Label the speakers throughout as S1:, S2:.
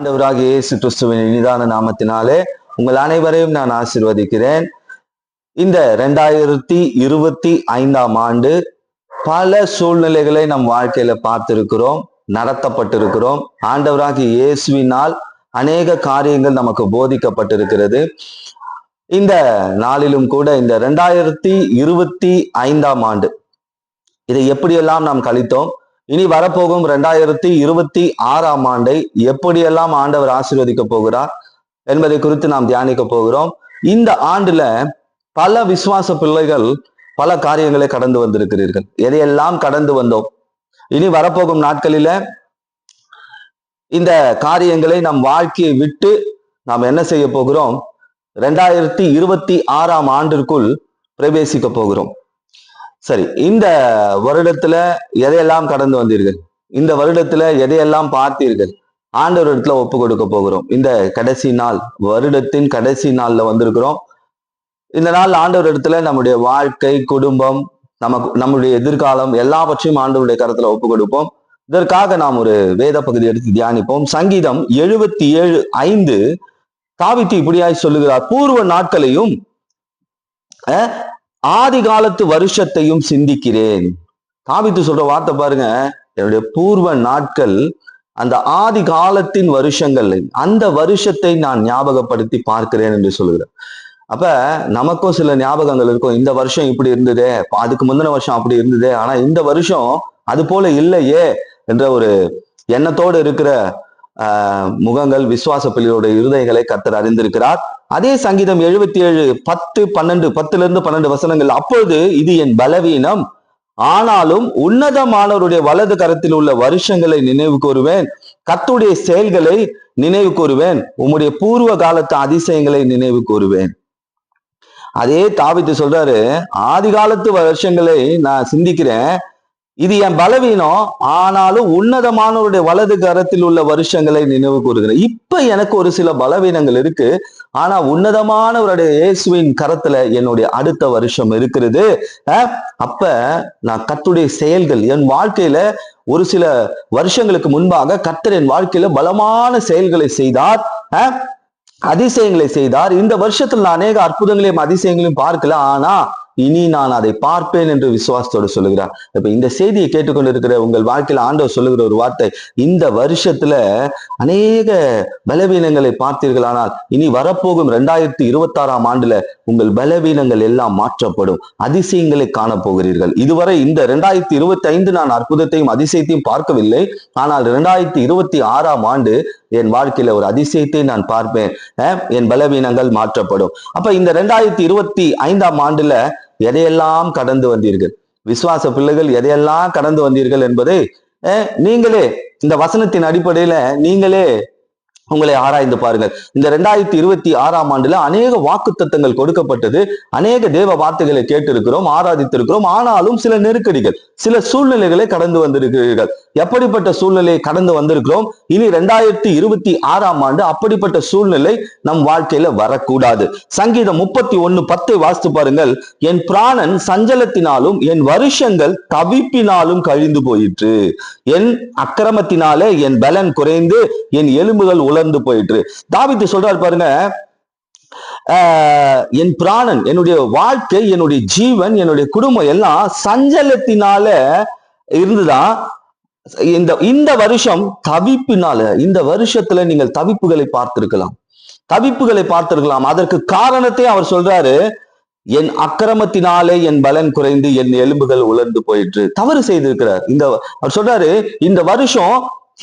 S1: ஆண்டவராக இயேசு கிறிஸ்துவின் இனிதான நாமத்தினாலே உங்கள் அனைவரையும் நான் ஆசிர்வதிக்கிறேன். இந்த ரெண்டாயிரத்தி இருபத்தி ஐந்தாம் ஆண்டு பல சூழ்நிலைகளை நம் வாழ்க்கையில பார்த்திருக்கிறோம் நடத்தப்பட்டிருக்கிறோம். ஆண்டவராக இயேசுவினால் அநேக காரியங்கள் நமக்கு போதிக்கப்பட்டிருக்கிறது. இந்த நாளிலும் கூட இந்த ரெண்டாயிரத்தி இருபத்தி ஐந்தாம் ஆண்டு இதை எப்படியெல்லாம் நாம் கழித்தோம்? இனி வரப்போகும் ரெண்டாயிரத்தி இருபத்தி ஆறாம் ஆண்டை எப்படியெல்லாம் ஆண்டவர் ஆசீர்வதிக்க போகிறார் என்பதை குறித்து நாம் தியானிக்க போகிறோம். இந்த ஆண்டுல பல விசுவாச பிள்ளைகள் பல காரியங்களை கடந்து வந்திருக்கிறீர்கள். எதையெல்லாம் கடந்து வந்தோம்? இனி வரப்போகும் நாட்களில இந்த காரியங்களை நம் வாழ்க்கையை விட்டு நாம் என்ன செய்ய போகிறோம்? ரெண்டாயிரத்தி இருபத்தி ஆறாம் ஆண்டிற்குள் பிரவேசிக்க போகிறோம். சரி இந்த வருடத்துல எதையெல்லாம் கடந்து வந்தீர்கள்? இந்த வருடத்துல எதையெல்லாம் பார்த்தீர்கள்? ஆண்டவர் இடத்துல ஒப்பு கொடுக்க போகிறோம். இந்த கடைசி நாள் வருடத்தின் கடைசி நாள்ல வந்திருக்கிறோம். இந்த நாள் ஆண்டவர் இடத்துல நம்முடைய வாழ்க்கை குடும்பம் நமக்கு நம்முடைய எதிர்காலம் எல்லாவற்றையும் ஆண்டவருடைய கருத்துல ஒப்பு கொடுப்போம். இதற்காக நாம் ஒரு வேத பகுதி எடுத்து தியானிப்போம். சங்கீதம் எழுபத்தி ஏழு ஐந்து. தாவித்து இப்படியாய் சொல்லுகிறார் பூர்வ நாட்களையும் ஆதி காலத்து வருஷத்தையும் சிந்திக்கிறேன். தாவித்து சொல்ற வார்த்தை பாருங்க. என்னுடைய பூர்வ நாட்கள் அந்த ஆதி காலத்தின் வருஷங்கள் அந்த வருஷத்தை நான் ஞாபகப்படுத்தி பார்க்கிறேன் என்று சொல்லுகிறேன் அப்ப நமக்கும் சில ஞாபகங்கள் இருக்கும். இந்த வருஷம் இப்படி இருந்ததே அதுக்கு முந்தின வருஷம் அப்படி இருந்ததே ஆனா இந்த வருஷம் அது போல இல்லையே என்ற ஒரு எண்ணத்தோடு இருக்கிற முகங்கள் விசுவாச பிள்ளைகளுடைய இருதயங்களை கத்தர் அறிந்திருக்கிறார். அதே சங்கீதம் எழுபத்தி ஏழு பத்து பன்னெண்டு பத்துல இருந்து பன்னெண்டு வசனங்கள். அப்பொழுது இது என் பலவீனம். ஆனாலும் உன்னதமானவருடைய வலது கரத்தில் உள்ள வருஷங்களை நினைவு கூறுவேன். கத்துடைய செயல்களை நினைவு கூறுவேன். உம்முடைய பூர்வ காலத்து அதிசயங்களை நினைவு கூறுவேன். அதே தாவித்து சொல்றாரு ஆதி காலத்து வருஷங்களை நான் சிந்திக்கிறேன். இது என் பலவீனம்? ஆனாலும் உன்னதமானவருடைய வலது கரத்தில் உள்ள வருஷங்களை நினைவு கூறுகிறேன். இப்ப எனக்கு ஒரு சில பலவீனங்கள் இருக்கு. ஆனா உன்னதமானவருடைய இயேசுவின் கரத்துல என்னுடைய அடுத்த வருஷம் இருக்கிறது. அப்ப நான் கத்துடைய செயல்கள் என் வாழ்க்கையில ஒரு சில வருஷங்களுக்கு முன்பாக கத்தர் என் வாழ்க்கையில பலமான செயல்களை செய்தார். அதிசயங்களை செய்தார். இந்த வருஷத்தில் நான் அநேக அற்புதங்களையும் அதிசயங்களையும் பார்க்கல. ஆனா இனி நான் அதை பார்ப்பேன் என்று விசுவாசத்தோடு சொல்லுகிறார். இப்ப இந்த செய்தியை கேட்டுக்கொண்டிருக்கிற உங்கள் வாழ்க்கையில ஆண்டவர் சொல்லுகிற ஒரு வார்த்தை இந்த வருஷத்துல அநேக பலவீனங்களை பார்த்தீர்களானால் இனி வரப்போகும் ரெண்டாயிரத்தி இருபத்தி ஆறாம் ஆண்டுல உங்கள் பலவீனங்கள் எல்லாம் மாற்றப்படும் அதிசயங்களை காணப்போகிறீர்கள். இதுவரை இந்த ரெண்டாயிரத்தி இருபத்தி ஐந்து நான் அற்புதத்தையும் அதிசயத்தையும் பார்க்கவில்லை ஆனால் ரெண்டாயிரத்தி இருபத்தி ஆறாம் ஆண்டு என் வாழ்க்கையில ஒரு அதிசயத்தை நான் பார்ப்பேன் என் பலவீனங்கள் மாற்றப்படும். அப்ப இந்த ரெண்டாயிரத்தி இருபத்தி ஐந்தாம் ஆண்டுல எதையெல்லாம் கடந்து வந்தீர்கள்? விசுவாச பிள்ளைகள் எதையெல்லாம் கடந்து வந்தீர்கள் என்பதை நீங்களே இந்த வசனத்தின் அடிப்படையில நீங்களே உங்களை ஆராய்ந்து பாருங்கள். இந்த ரெண்டாயிரத்தி இருபத்தி ஆறாம் ஆண்டுல அநேக வாக்குத்தத்தங்கள் கொடுக்கப்பட்டது. அநேக தேவ வார்த்தைகளை கேட்டிருக்கிறோம் ஆராதித்திருக்கிறோம். ஆனாலும் சில நெருக்கடிகள் சில சூழ்நிலைகளை கடந்து வந்திருக்கிறீர்கள். எப்படிப்பட்ட சூழ்நிலையை கடந்து வந்திருக்கிறோம்? இனி ரெண்டாயிரத்தி இருபத்தி ஆறாம் ஆண்டு அப்படிப்பட்ட சூழ்நிலை நம் வாழ்க்கையில வரக்கூடாது. சங்கீதம் முப்பத்தி ஒண்ணு பத்தை வாசித்து பாருங்கள். என் பிராணன் சஞ்சலத்தினாலும் என் வருஷங்கள் தவிப்பினாலும் கழிந்து போயிற்று. என் அக்கிரமத்தினாலே என் பலன் குறைந்து என் எலும்புகள் உலர்ந்து போயிற்று. தாவித்து சொல்றாரு பாருங்க என் பிராணன் என்னுடைய வாழ்க்கை என்னுடைய ஜீவன் என்னுடைய குடும்பம் எல்லாம் சஞ்சலத்தினால இருந்துதான் இந்த இந்த வருஷம் தவிப்பினால இந்த வருஷத்துல நீங்கள் தவிப்புகளை பார்த்திருக்கலாம். தவிப்புகளை பார்த்திருக்கலாம். அதற்கு காரணத்தை அவர் சொல்றாரு என் அக்கிரமத்தினாலே என் பலன் குறைந்து என் எலும்புகள் உலர்ந்து போயிற்று. தவறு செய்திருக்கிறார். இந்த அவர் சொல்றாரு இந்த வருஷம்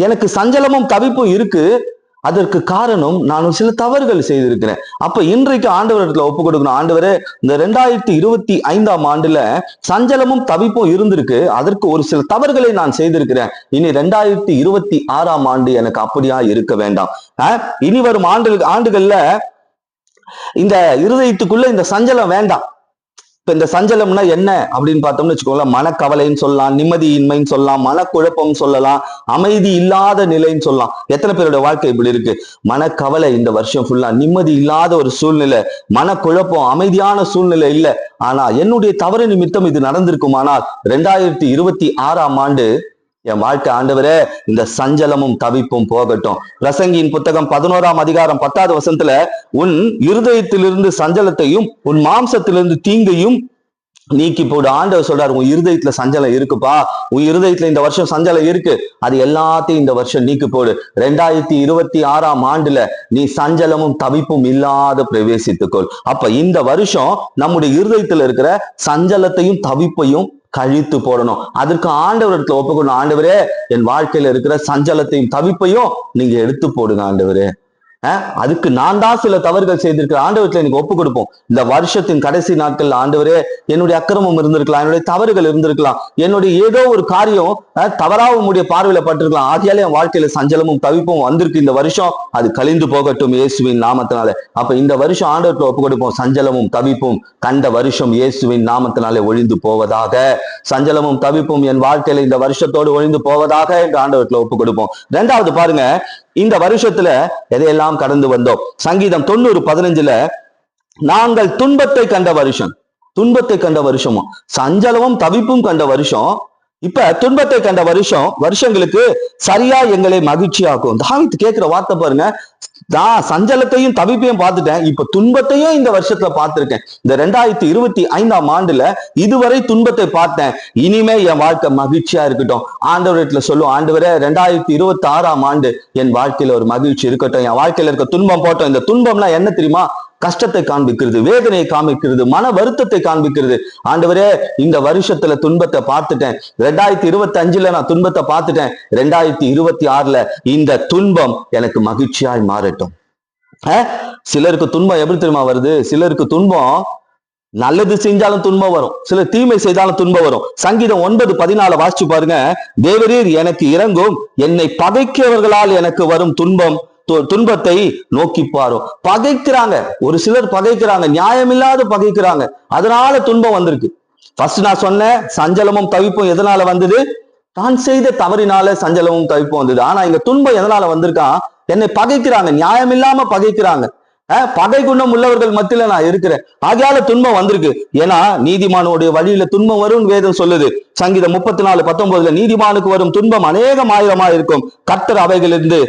S1: எனக்கு சஞ்சலமும் தவிப்பும் இருக்கு அதற்கு காரணம் நான் சில தவறுகள் செய்திருக்கிறேன். அப்ப இன்றைக்கு ஆண்டவரிடத்துல ஒப்பு கொடுக்கணும். ஆண்டவர் இந்த ரெண்டாயிரத்தி இருபத்தி ஐந்தாம் ஆண்டுல சஞ்சலமும் தவிப்பும் இருந்திருக்கு. அதற்கு ஒரு சில தவறுகளை நான் செய்திருக்கிறேன். இனி ரெண்டாயிரத்தி இருபத்தி ஆறாம் ஆண்டு எனக்கு அப்படியா இருக்க வேண்டாம். இனி வரும் ஆண்டு ஆண்டுகள்ல இந்த இருதயத்துக்குள்ள இந்த சஞ்சலம் வேண்டாம். இப்ப இந்த சஞ்சலம்னா என்ன அப்படின்னு பார்த்தோம்னு வச்சுக்கோங்களேன். மனக்கவலைன்னு சொல்லலாம் நிம்மதியின்மைன்னு சொல்லலாம் மனக்குழப்பம் சொல்லலாம் அமைதி இல்லாத நிலைன்னு சொல்லலாம். எத்தனை பேரோட வாழ்க்கை இப்படி இருக்கு? மனக்கவலை இந்த வருஷம் ஃபுல்லா நிம்மதி இல்லாத ஒரு சூழ்நிலை மனக்குழப்பம் அமைதியான சூழ்நிலை இல்லை. ஆனா என்னுடைய தவறு நிமித்தம் இது நடந்திருக்குமானால் ரெண்டாயிரத்தி இருபத்தி ஆறாம் ஆண்டு என் வாழ்க்கை ஆண்டவரே இந்த சஞ்சலமும் தவிப்பும் போகட்டும். பிரசங்கியின் புத்தகம் பதினோராம் அதிகாரம் பத்தாவது வசனத்துல உன் இருதயத்திலிருந்து சஞ்சலத்தையும் உன் மாம்சத்திலிருந்து தீங்கையும் நீக்கி போடு. ஆண்டவர் சொல்றாரு உன் இருதயத்துல சஞ்சலம் இருக்குப்பா. உன் இருதயத்துல இந்த வருஷம் சஞ்சலம் இருக்கு. அது எல்லாத்தையும் இந்த வருஷம் நீக்கி போடு. ரெண்டாயிரத்தி இருபத்தி ஆறாம் ஆண்டுல நீ சஞ்சலமும் தவிப்பும் இல்லாத பிரவேசித்துக்கொள். அப்ப இந்த வருஷம் நம்முடைய இருதயத்துல இருக்கிற சஞ்சலத்தையும் தவிப்பையும் கழித்து போடணும். அதற்கு ஆண்டவரத்துல ஒப்புக்கணும் ஆண்டவரே என் வாழ்க்கையில இருக்கிற சஞ்சலத்தையும் தவிப்பையும் நீங்க எடுத்து போடுங்க ஆண்டவரே. அதுக்கு நான் தான் சில தவறுகள் செய்திருக்கிறேன் ஆண்டவரத்துல எனக்கு ஒப்பு கொடுப்போம். இந்த வருஷத்தின் கடைசி நாட்கள் ஆண்டவரே என்னுடைய அக்கிரமம் இருந்திருக்கலாம் என்னுடைய தவறுகள் இருந்திருக்கலாம். என்னுடைய ஏதோ ஒரு காரியம் அஹ், தவறாக உம்முடைய பார்வையில பட்டிருக்கலாம். ஆகையாலே என் வாழ்க்கையில சஞ்சலமும் தவிப்பும் வந்திருக்கு. இந்த வருஷம் அது கழிந்து போகட்டும் இயேசுவின் நாமத்தினாலே. அப்ப இந்த வருஷம் ஆண்டவர்கிட்ட ஒப்பு கொடுப்போம். சஞ்சலமும் தவிப்பும் கண்ட வருஷம் இயேசுவின் நாமத்தினாலே ஒழிந்து போவதாக. சஞ்சலமும் தவிப்பும் என் வாழ்க்கையில இந்த வருஷத்தோடு ஒழிந்து போவதாக என்று ஆண்டவர்கிட்ட ஒப்பு கொடுப்போம். ரெண்டாவது பாருங்க இந்த வருஷத்துல எதையெல்லாம் கடந்து வந்தோம்? சங்கீதம் தொண்ணூறு பதினஞ்சுல நாங்கள் துன்பத்தை கண்ட வருஷம் துன்பத்தை கண்ட வருஷமும் சஞ்சலமும் தவிப்பும் கண்ட வருஷம். இப்ப துன்பத்தை கண்ட வருஷம் வருஷங்களுக்கு சரியா எங்களை மகிழ்ச்சியாக்கும். தாவித்து கேட்கிற வார்த்தை பாருங்க. நான் சஞ்சலத்தையும் தவிப்பையும் பார்த்துட்டேன். இப்ப துன்பத்தையும் இந்த வருஷத்துல பார்த்திருக்கேன். இந்த ரெண்டாயிரத்தி இருபத்தி ஐந்தாம் ஆண்டுல இதுவரை துன்பத்தை பார்த்தேன். இனிமே என் வாழ்க்கை மகிழ்ச்சியா இருக்கட்டும். ஆண்டவரத்துல சொல்லும் ஆண்டவரே ரெண்டாயிரத்தி இருபத்தி ஆறாம் ஆண்டு என் வாழ்க்கையில ஒரு மகிழ்ச்சி இருக்கட்டும். என் வாழ்க்கையில இருக்க துன்பம் போட்டோம். இந்த துன்பம்னா என்ன தெரியுமா? கஷ்டத்தை காண்பிக்கிறது வேதனையை காமிக்கிறது மன வருத்தத்தை காண்பிக்கிறது. ஆண்டவரே இந்த வருஷத்துல துன்பத்தை பார்த்துட்டேன். ரெண்டாயிரத்தி இருபத்தி அஞ்சுல நான் துன்பத்தை பார்த்துட்டேன். ரெண்டாயிரத்தி இருபத்தி ஆறுல இந்த துன்பம் எனக்கு மகிழ்ச்சியாய் மாறட்டும். சிலருக்கு துன்பம் எப்படி தெரியுமா வருது? சிலருக்கு துன்பம் நல்லது செஞ்சாலும் துன்பம் வரும். சில தீமை செய்தாலும் துன்பம் வரும். சங்கீதம் ஒன்பது பதினாலு வாசிச்சு பாருங்க. தேவரீர் எனக்கு இறங்கும் என்னை பகைக்கிறவர்களால் எனக்கு வரும் துன்பம் துன்பத்தை நோக்கி பாரும் பகைக்கிறாங்க. ஒரு சிலர் பகைக்கிறாங்க. நியாயமில்லாத பகைக்கிறாங்க. அதனால துன்பம் வந்திருக்கு. ஃபர்ஸ்ட் நான் சொன்னேன் சஞ்சலமும் தவிப்பும் எதனால வந்தது? தான் செய்த தவறினால சஞ்சலமும் தவிப்பும் வந்தது. ஆனா இங்க துன்பம் எதனால வந்திருக்கான் என்னை பகைக்கிறாங்க. நியாயமில்லாம பகைக்கிறாங்க. அஹ், பகை குணம் உள்ளவர்கள் மத்தியில நான் இருக்கிறேன். ஆகையால துன்பம் வந்திருக்கு. ஏன்னா நீதிமானுடைய வழியில துன்பம் வரும்னு வேதம் சொல்லுது. சங்கீதம் முப்பத்தி நாலு பத்தொன்பதுல நீதிமானுக்கு வரும் துன்பம் அநேகம் ஆயிரமா இருக்கும் கர்த்தர் அவைகளிலிருந்து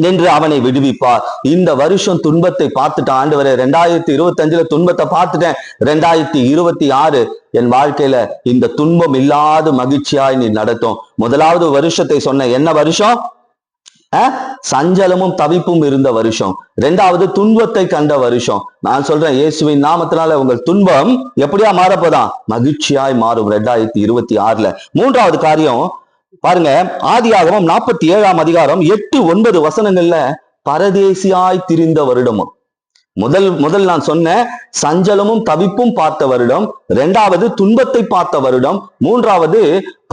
S1: நின்று அவனை விடுவிப்பார். இந்த வருஷம் துன்பத்தை பார்த்துட்டேன். ஆண்டவரே ரெண்டாயிரத்தி இருபத்தி அஞ்சுல துன்பத்தை பார்த்துட்டேன். ரெண்டாயிரத்தி இருபத்தி ஆறு என் வாழ்க்கையில இந்த துன்பம் இல்லாத மகிழ்ச்சியாய் நீ நடத்தும். முதலாவது வருஷத்தை சொன்ன என்ன வருஷம்? சஞ்சலமும் தவிப்பும் இருந்த வருஷம். ரெண்டாவது துன்பத்தை கண்ட வருஷம். நான் சொல்றேன் இயேசுவின் நாமத்தினால உங்கள் துன்பம் எப்படியா மாறப்போதான்? மகிழ்ச்சியாய் மாறும் ரெண்டாயிரத்தி இருபத்தி ஆறுல. மூன்றாவது காரியம் பாருங்க ஆதி ஆகமம் நாற்பத்தி ஏழாம் அதிகாரம் எட்டு ஒன்பது வசனங்கள்ல பரதேசியாய் திரிந்த வருடமும். முதல் முதல் நான் சொன்ன சஞ்சலமும் தவிப்பும் பார்த்த வருடம் இரண்டாவது துன்பத்தை பார்த்த வருடம் மூன்றாவது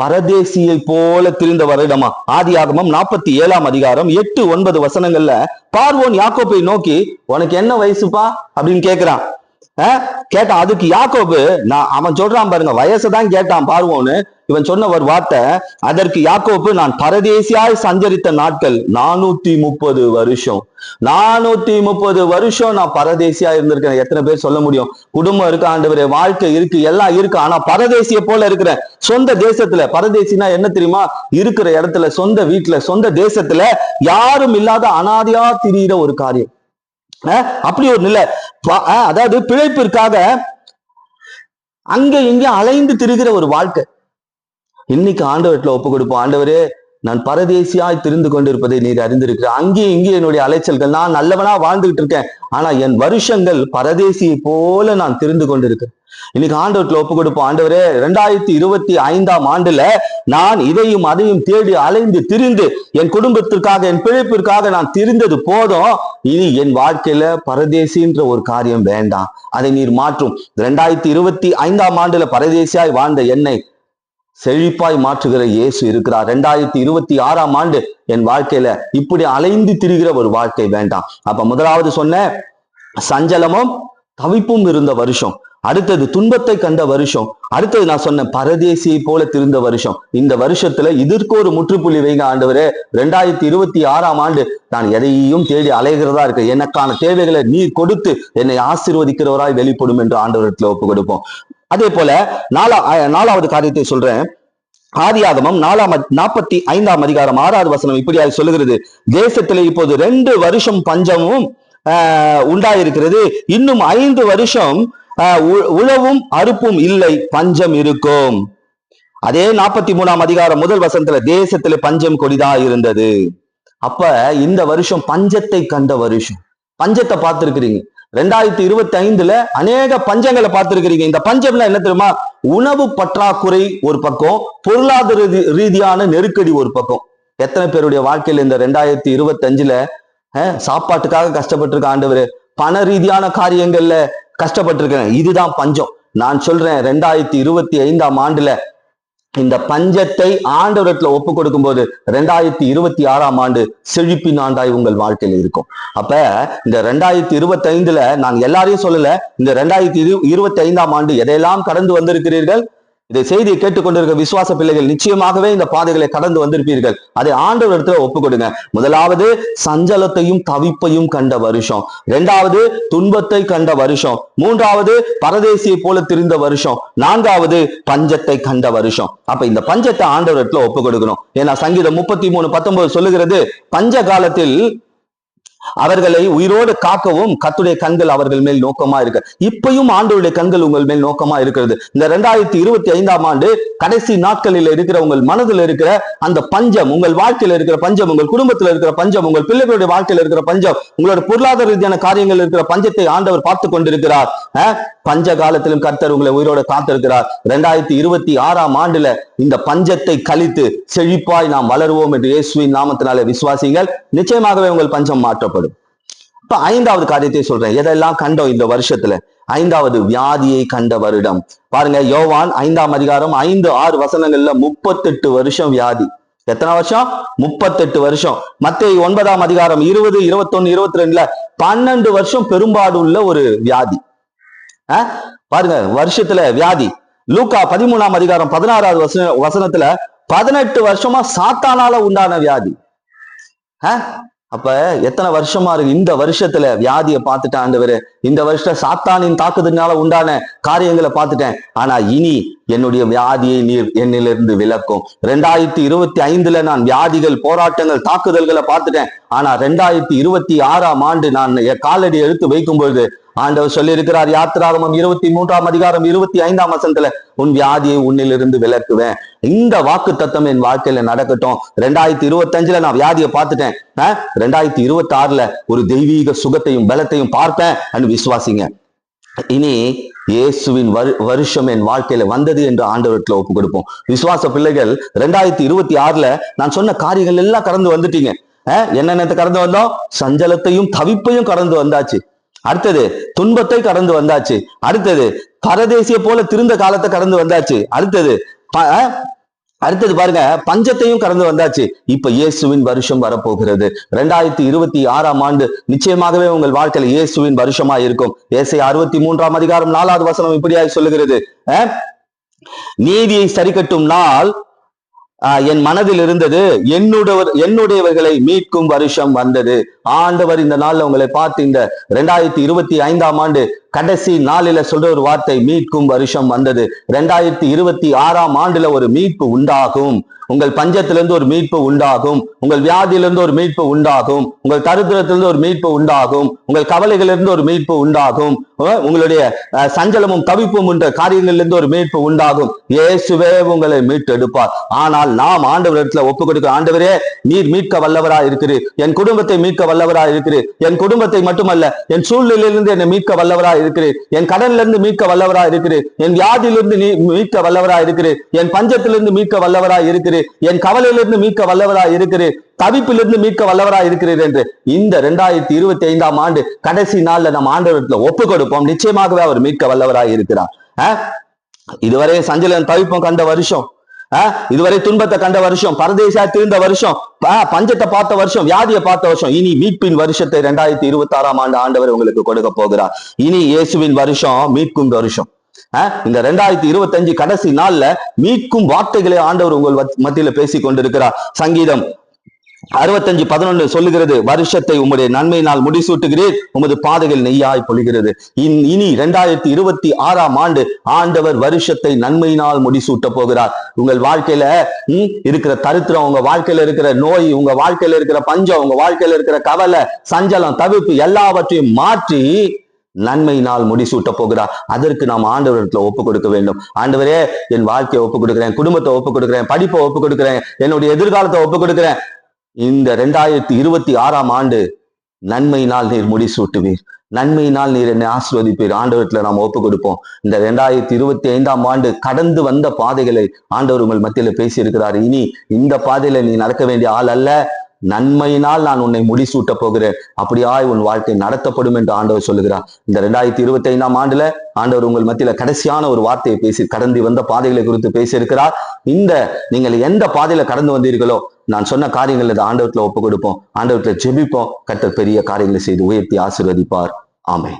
S1: பரதேசியை போல திரிந்த வருடமா? ஆதி ஆகமம் நாற்பத்தி ஏழாம் அதிகாரம் எட்டு ஒன்பது வசனங்கள்ல பார்வோன் யாக்கோப்பை நோக்கி உனக்கு என்ன வயசுப்பா? அப்படின்னு கேக்குறான். கேட்டான் அதுக்கு யாக்கோபு நான் அவன் சொல்றான் பாருங்க வயசுதான் கேட்டான் பார்வோன்னு இவன் சொன்ன ஒரு வார்த்தை அதற்கு யாக்கோப்பு நான் பரதேசியாய் சஞ்சரித்த நாட்கள் நானூத்தி முப்பது வருஷம். நானூத்தி முப்பது வருஷம் நான் பரதேசியா இருந்திருக்கேன் எத்தனை பேர் சொல்ல முடியும்? குடும்பம் இருக்கு ஆண்டவரே வாழ்க்கை இருக்கு எல்லாம் இருக்கு ஆனா பரதேசிய போல இருக்கிறேன். சொந்த தேசத்துல பரதேசினா என்ன தெரியுமா? இருக்கிற இடத்துல சொந்த வீட்டுல சொந்த தேசத்துல யாரும் இல்லாத அனாதியா திரியிற ஒரு காரியம். அப்படி ஒரு நிலை. அதாவது பிழைப்பிற்காக அங்க இங்க அலைந்து திரிகிற ஒரு வாழ்க்கை. இன்னைக்கு ஆண்டவர்கிட்ட ஒப்பு கொடுப்போம். ஆண்டவரே நான் பரதேசியாய் திரிந்து கொண்டிருப்பதை நீர் அறிந்திருக்கிற அங்கேயும் இங்கே என்னுடைய அலைச்சல்கள். நான் நல்லவனா வாழ்ந்துகிட்டு இருக்கேன். ஆனா என் வருஷங்கள் பரதேசியை போல நான் திரிந்து கொண்டிருக்கேன் இன்னைக்கு ஆண்டவர்கள் ஒப்பு கொடுப்போம். ஆண்டவரே ரெண்டாயிரத்தி இருபத்தி ஐந்தாம் ஆண்டுல நான் இதையும் அதையும் தேடி அலைந்து திரிந்து என் குடும்பத்திற்காக என் பிழைப்பிற்காக நான் திரிந்தது போதும். இனி என் வாழ்க்கையில பரதேசின்ற ஒரு காரியம் வேண்டாம். அதை நீர் மாற்றும். ரெண்டாயிரத்தி இருபத்தி ஐந்தாம் ஆண்டுல பரதேசியாய் வாழ்ந்த என்னை செழிப்பாய் மாற்றுகிற இயேசு இருக்கிறார். ரெண்டாயிரத்தி இருபத்தி ஆறாம் ஆண்டு என் வாழ்க்கையில இப்படி அலைந்து திரிகிற ஒரு வாழ்க்கை வேண்டாம். அப்ப முதலாவது சொன்ன சஞ்சலமும் தவிப்பும் இருந்த வருஷம். அடுத்தது துன்பத்தை கண்ட வருஷம். அடுத்தது நான் சொன்ன பரதேசியை போல திருந்த வருஷம். இந்த வருஷத்துல இதற்கு ஒரு முற்றுப்புள்ளி வைங்க ஆண்டவரே. ரெண்டாயிரத்தி இருபத்தி ஆறாம் ஆண்டு நான் எதையும் தேடி அலைகிறதா இருக்க எனக்கான தேவைகளை நீர் கொடுத்து என்னை ஆசிர்வதிக்கிறவராய் வெளிப்படும் என்று ஆண்டவரத்துல ஒப்பு கொடுப்போம் அதே போல நாலா அஹ் நாலாவது காரியத்தை சொல்றேன். ஆதியாகமம் நாலாம் நாற்பத்தி ஐந்தாம் அதிகாரம் ஆறாவது வசனம் இப்படியாக சொல்லுகிறது. தேசத்திலே இப்போது ரெண்டு வருஷம் பஞ்சமும் ஆஹ், உண்டாயிருக்கிறது. இன்னும் ஐந்து வருஷம் ஆஹ், உ- உழவும் அறுப்பும் இல்லை பஞ்சம் இருக்கும். அதே நாற்பத்தி மூணாம் அதிகாரம் முதல் வசனத்துல தேசத்துல பஞ்சம் கொடிதா இருந்தது. அப்ப இந்த வருஷம் பஞ்சத்தை கண்ட வருஷம். பஞ்சத்தை பார்த்திருக்கிறீங்க. ரெண்டாயிரத்தி இருபத்தி ஐந்துல அநேக பஞ்சங்களை பார்த்திருக்கிறீங்க. இந்த பஞ்சம்ல என்ன தெரியுமா? உணவு பற்றாக்குறை ஒரு பக்கம் பொருளாதார ரீதியான நெருக்கடி ஒரு பக்கம். எத்தனை பேருடைய வாழ்க்கையில் இந்த ரெண்டாயிரத்தி இருபத்தி அஞ்சுல சாப்பாட்டுக்காக கஷ்டப்பட்டிருக்க ஆண்டவர் பண ரீதியான காரியங்கள்ல கஷ்டப்பட்டிருக்கிறேன். இதுதான் பஞ்சம். நான் சொல்றேன் ரெண்டாயிரத்தி இருபத்தி ஐந்தாம் ஆண்டுல இந்த பஞ்சத்தை ஆண்டவரத்துல ஒப்பு கொடுக்கும் போது ரெண்டாயிரத்தி இருபத்தி ஆறாம் ஆண்டு செழிப்பின் ஆண்டாய் உங்கள் வாழ்க்கையில இருக்கும். அப்ப இந்த ரெண்டாயிரத்தி இருபத்தி ஐந்துல நான் எல்லாரையும் சொல்லல இந்த ரெண்டாயிரத்தி இருபத்தி ஐந்தாம் ஆண்டு எதையெல்லாம் கடந்து வந்திருக்கிறீர்கள்? இந்த செய்தியை கேட்டுக்கொண்டிருக்க விசுவாச பிள்ளைகள் நிச்சயமாகவே இந்த பாதைகளை கடந்து வந்திருப்பீர்கள். அதை ஆண்டவரிடத்துல ஒப்பு கொடுங்க முதலாவது சஞ்சலத்தையும் தவிப்பையும் கண்ட வருஷம். இரண்டாவது துன்பத்தை கண்ட வருஷம். மூன்றாவது பரதேசியை போல திரிந்த வருஷம். நான்காவது பஞ்சத்தை கண்ட வருஷம். அப்ப இந்த பஞ்சத்தை ஆண்டவரிடத்துல ஒப்பு கொடுக்கணும் ஏன்னா சங்கீதம் முப்பத்தி மூணு பத்தொன்பது சொல்லுகிறது பஞ்ச காலத்தில் அவர்களை உயிரோடு காக்கவும் கத்துடைய கண்கள் அவர்கள் மேல் நோக்கமா இருக்கு. இப்பையும் ஆண்டவருடைய கண்கள் உங்கள் மேல் நோக்கமா இருக்கிறது. இந்த ரெண்டாயிரத்தி இருபத்தி ஐந்தாம் ஆண்டு கடைசி நாட்களில் இருக்கிற உங்கள் மனதில் இருக்கிற அந்த பஞ்சம் உங்கள் வாழ்க்கையில் இருக்கிற பஞ்சம் உங்கள் குடும்பத்தில் இருக்கிற பஞ்சம் உங்கள் பிள்ளைகளுடைய வாழ்க்கையில் இருக்கிற பஞ்சம் உங்களோட பொருளாதார ரீதியான காரியங்கள் இருக்கிற பஞ்சத்தை ஆண்டவர் பார்த்து கொண்டிருக்கிறார். பஞ்ச காலத்திலும் கர்த்தர் உங்களை உயிரோட காத்திருக்கிறார். ரெண்டாயிரத்தி இருபத்தி ஆறாம் ஆண்டுல இந்த பஞ்சத்தை கழித்து செழிப்பாய் நாம் வளருவோம் என்று இயேசுவின் நாமத்தினால விசுவாசிகள் நிச்சயமாகவே உங்கள் பஞ்சம் மாற்றப்படும் இப்ப ஐந்தாவது காரியத்தை சொல்றேன். எதெல்லாம் கண்டோம் இந்த வருஷத்துல? ஐந்தாவது வியாதியை கண்ட வருடம். பாருங்க யோவான் ஐந்தாம் அதிகாரம் ஐந்து ஆறு வசனங்கள்ல முப்பத்தெட்டு வருஷம் வியாதி. எத்தனை வருஷம்? முப்பத்தெட்டு வருஷம். மத்திய ஒன்பதாம் அதிகாரம் இருபது இருபத்தொன்னு இருபத்தி ரெண்டுல பன்னெண்டு வருஷம் பெரும்பாடு உள்ள ஒரு வியாதி. பாருங்க வருஷத்துல வியாதி. லூக்கா பதிமூணாம் அதிகாரம் பதினாறாவது வசன வசனத்துல பதினெட்டு வருஷமா சாத்தானால உண்டான வியாதி. அப்ப எத்தனை வருஷமா இருக்கு? இந்த வருஷத்துல வியாதியை பார்த்துட்டேன் ஆண்டவர். இந்த வருஷம் சாத்தானின் தாக்குதலினால உண்டான காரியங்களை பார்த்துட்டேன். ஆனா இனி என்னுடைய வியாதியை நீர் என்னிலிருந்து விளக்கும் ரெண்டாயிரத்தி இருபத்தி ஐந்துல நான் வியாதிகள் போராட்டங்கள் தாக்குதல்களை பார்த்துட்டேன். ஆனா ரெண்டாயிரத்தி இருபத்தி ஆறாம் ஆண்டு நான் என் காலடி எடுத்து வைக்கும் பொழுது ஆண்டவர் சொல்லியிருக்கிறார் யாத்திராகமம் இருபத்தி மூன்றாம் அதிகாரம் இருபத்தி ஐந்தாம் வசனத்துல உன் வியாதியை உன்னிலிருந்து விளக்குவேன் இந்த வாக்கு தத்தம் என் வாழ்க்கையில நடக்கட்டும். ரெண்டாயிரத்தி இருபத்தஞ்சுல நான் வியாதியை பார்த்துட்டேன். ஆஹ், ரெண்டாயிரத்தி இருபத்தி ஆறுல ஒரு தெய்வீக சுகத்தையும் பலத்தையும் பார்ப்பேன். அப்படின்னு விசுவாசிங்க. இனி இயேசுவின் வரு வருஷம் என் வாழ்க்கையில வந்தது என்று ஆண்டவர்கிட்ட ஒப்பு கொடுப்போம். விசுவாச பிள்ளைகள் ரெண்டாயிரத்தி இருபத்தி ஆறுல நான் சொன்ன காரியங்கள் எல்லாம் கடந்து வந்துட்டீங்க. என்னென்ன என்னென்னத்தை கடந்து வந்தோம்? சஞ்சலத்தையும் தவிப்பையும் கடந்து வந்தாச்சு. அடுத்தது துன்பத்தை கடந்து வந்தாச்சு. அடுத்தது பரதேசிய போல திருந்த காலத்தை கடந்து வந்தாச்சு. அடுத்தது அடுத்தது பாருங்க பஞ்சத்தையும் கடந்து வந்தாச்சு. இப்ப இயேசுவின் வருஷம் வரப்போகிறது. ரெண்டாயிரத்தி இருபத்தி ஆறாம் ஆண்டு நிச்சயமாகவே உங்கள் வாழ்க்கையில இயேசுவின் வருஷமா இருக்கும். ஏசை அறுபத்தி மூன்றாம் அதிகாரம் நாலாவது வசனம் இப்படியாக சொல்லுகிறது. அஹ், நீதியை சரிக்கட்டும் நாள் என் மனதில் இருந்தது என்னுடையவர் என்னுடையவர்களை மீட்கும் வருஷம் வந்தது. ஆண்டவர் இந்த நாள்ல உங்களை பார்த்து இந்த ரெண்டாயிரத்தி இருபத்தி ஐந்தாம் ஆண்டு கடைசி நாளில சொல்ற ஒரு வார்த்தை மீட்கும் வருஷம் வந்தது. ரெண்டாயிரத்தி இருபத்தி ஆறாம் ஆண்டுல ஒரு மீட்பு உண்டாகும். உங்கள் பஞ்சத்திலிருந்து ஒரு மீட்பு உண்டாகும். உங்கள் வியாதியிலிருந்து ஒரு மீட்பு உண்டாகும். உங்கள் தருத்திரத்திலிருந்து ஒரு மீட்பு உண்டாகும். உங்கள் கவலைகளிலிருந்து ஒரு மீட்பு உண்டாகும். உங்களுடைய சஞ்சலமும் தவிப்பும் என்ற காரியங்களிலிருந்து ஒரு மீட்பு உண்டாகும். இயேசுவே உங்களை மீட்டெடுப்பார். ஆனால் நாம் ஆண்டவரிடத்துல ஒப்பு கொடுக்க ஆண்டவரே நீர் மீட்க வல்லவரா இருக்கிறீர். என் குடும்பத்தை மீட்க வல்லவரா இருக்கிறீர். என் குடும்பத்தை மட்டுமல்ல என் சூழ்நிலையிலிருந்து என்னை மீட்க வல்லவரா இருக்கிறீர். என் கடனிலிருந்து மீட்க வல்லவரா இருக்கிறீர். என் வியாதியிலிருந்து நீ மீட்க வல்லவரா இருக்கிறீர். என் பஞ்சத்திலிருந்து மீட்க வல்லவரா இருக்கிறீர். என் கவலையிலிருந்து மீட்க வல்லவரா இருக்கிறீர் தவிப்பிலிருந்து மீட்க வல்லவரா இருக்கிறீர் என்று இந்த ரெண்டாயிரத்தி இருபத்தி ஐந்தாம் ஆண்டு கடைசி நாள்ல நம்ம ஆண்டவரத்துல ஒப்பு கொடுப்போம். நிச்சயமாகவே அவர் மீட்க வல்லவரா இருக்கிறார். இதுவரை சஞ்சலன் தவிப்பும் கண்ட வருஷம். இதுவரை துன்பத்தை கண்ட வருஷம். பரதேசா திருந்த வருஷம். பஞ்சத்தை பார்த்த வருஷம். வியாதியை பார்த்த வருஷம். இனி மீட்பின் வருஷத்தை ரெண்டாயிரத்தி இருபத்தி ஆறாம் ஆண்டு ஆண்டவர் உங்களுக்கு கொடுக்க போகிறார். இனி இயேசுவின் வருஷம் மீட்கும் வருஷம். இந்த ரெண்டாயிரத்தி இருபத்தஞ்சு கடைசி நாள்ல மீட்கும் வார்த்தைகளை ஆண்டவர் உங்கள் மத்தியில பேசிக் கொண்டிருக்கிறார். சங்கீதம் அறுபத்தஞ்சு பதினொன்று சொல்லுகிறது வருஷத்தை உம்முடைய நன்மையினால் முடிசூட்டுகிறீர் உமது பாதைகள் நெய்யாய் பொழிகிறது. இன்- இனி இரண்டாயிரத்தி இருபத்தி ஆறாம் ஆண்டு ஆண்டவர் வருஷத்தை நன்மையினால் முடிசூட்ட போகிறார். உங்கள் வாழ்க்கையில இருக்கிற தரித்திரம் உங்க வாழ்க்கையில இருக்கிற நோய் உங்க வாழ்க்கையில இருக்கிற பஞ்சம் உங்க வாழ்க்கையில இருக்கிற கவலை சஞ்சலம் தவிப்பு எல்லாவற்றையும் மாற்றி நன்மையினால் முடிசூட்ட போகிறார் அதற்கு நாம் ஆண்டவரத்துல ஒப்பு கொடுக்க வேண்டும். ஆண்டவரே என் வாழ்க்கையை ஒப்பு கொடுக்கிறேன் குடும்பத்தை ஒப்பு கொடுக்கிறேன் படிப்பை ஒப்பு கொடுக்கிறேன் என்னுடைய எதிர்காலத்தை ஒப்பு கொடுக்கிறேன். இந்த ரெண்டாயிரத்தி இருபத்தி ஆறாம் ஆண்டு நன்மையினால் நீர் முடிசூட்டுவீர். நன்மையினால் நீர் என்னை ஆசிர்வதிப்பீர். ஆண்டவரத்துல நாம் ஒப்பு கொடுப்போம். இந்த ரெண்டாயிரத்தி இருபத்தி ஐந்தாம் ஆண்டு கடந்து வந்த பாதைகளை ஆண்டவர் உங்கள் மத்தியில பேசியிருக்கிறார். இனி இந்த பாதையில நீ நடக்க வேண்டிய ஆள் அல்ல. நன்மையினால் நான் உன்னை முடிசூட்ட போகிறேன். அப்படியாய் உன் வாழ்க்கை நடத்தப்படும் என்று ஆண்டவர் சொல்லுகிறார். இந்த ரெண்டாயிரத்தி இருபத்தி ஐந்தாம் ஆண்டுல ஆண்டவர் உங்கள் மத்தியில கடைசியான ஒரு வார்த்தையை பேசி கடந்து வந்த பாதைகளை குறித்து பேசியிருக்கிறார். இந்த நீங்கள் எந்த பாதையில கடந்து வந்தீர்களோ நான் சொன்ன காரியங்கள் இதை ஆண்டவத்துல ஒப்பு கொடுப்போம் ஆண்டவத்துல ஜெபிப்போம். கத்த பெரிய காரியங்களை செய்து உயர்த்தி ஆசீர்வதிப்பார். ஆமே